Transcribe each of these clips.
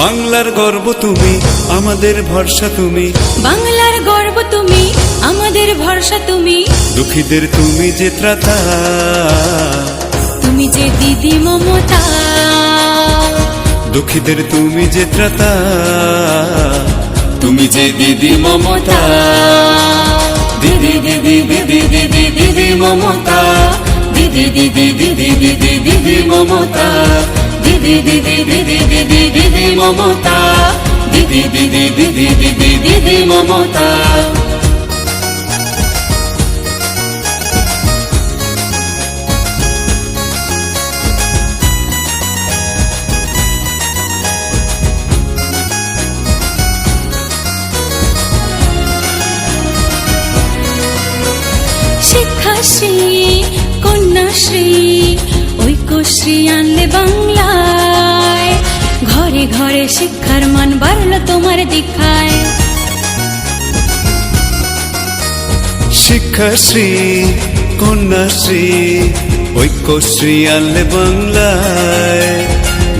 বাংলার গর্ব তুমি আমাদের ভরসা তুমি বাংলার গর্ব তুমি আমাদের ভরসা তুমি দুঃখীদের তুমি যে ত্রাতা তুমি যে দিদি মমতা দুঃখীদের তুমি যে ত্রাতা তুমি যে দিদি মমতা দিদি দিদি দিদি দিদি দিদি মমতা দিদি দিদি দিদি দিদি দিদি মমতা দিদি দিদি দিদি দিদি দিদি মমতা। দিদি দিদি দিদি দিদি দিদি মমতা। শিক্ষাশ্রী কন্যাশ্রী ঐক্যশ্রী আনলে বাংলায় ঘরে ঘরে শিক্ষার মান বাড়লো তোমার দীক্ষায়। শিক্ষাশ্রী কন্যাশ্রী ঐক্যশ্রী আনলে বাংলায়।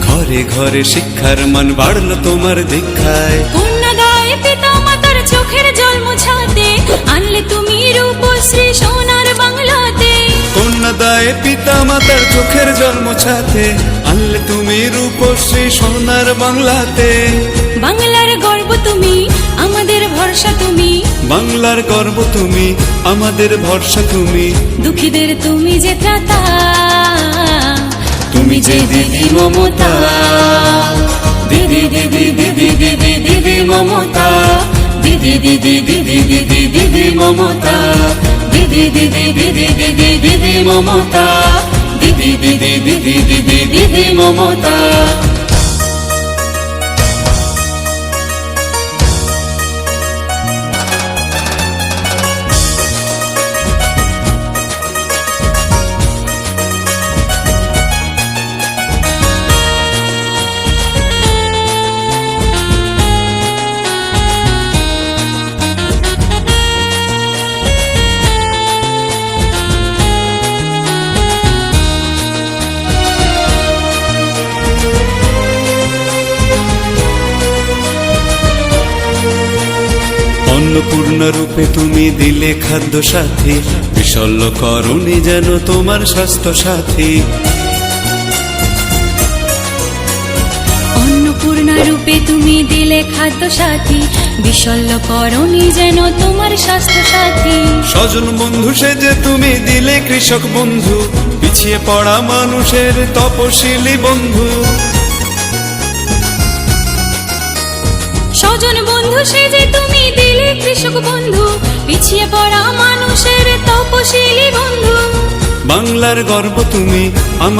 ঘরে ঘরে শিক্ষার মান বাড়লো তোমার দীক্ষায়। কন্যাদায় পিতা মাতার চোখের জল মুছাতে আনলে তুমি রূপশ্রী সোনার বাংলাতে। কন্যাদায় পিতা মাতার চোখের জল মোছাতে তুমি রূপশ্রী সোনার বাংলাতে বাংলার গর্ব তুমি আমাদের ভরসা তুমি বাংলার গর্ব তুমি আমাদের ভরসা তুমি দুঃখীদের তুমি যে ত্রাতা তুমি যে দিদি মমতা দিদি দিদি দিদি দিদি দিদি মমতা দিদি দিদি দিদি দিদি দিদি মমতা দিদি দিদি দিদি দিদি দিদি মমতা দিদি দিদি দিদি দিদি দিদি মমতা অন্নপূর্ণা রূপে তুমি দিলে খাদ্য সাথী। বিশল্য করণী যেন তোমার স্বাস্থ্য সাথী। অন্নপূর্ণা রূপে তুমি দিলে খাদ্য সাথী। বিশল্য করণী যেন তোমার স্বাস্থ্য সাথী। স্বজন বন্ধু সেজে তুমি দিলে কৃষক বন্ধু। পিছিয়ে পড়া মানুষের তপশিলি বন্ধু। স্বজন বন্ধু তুমি দিলে কৃষক বন্ধু পিছিয়ে পড়া মানুষের তপশিলি বন্ধু। বাংলার গর্ব তুমি আমার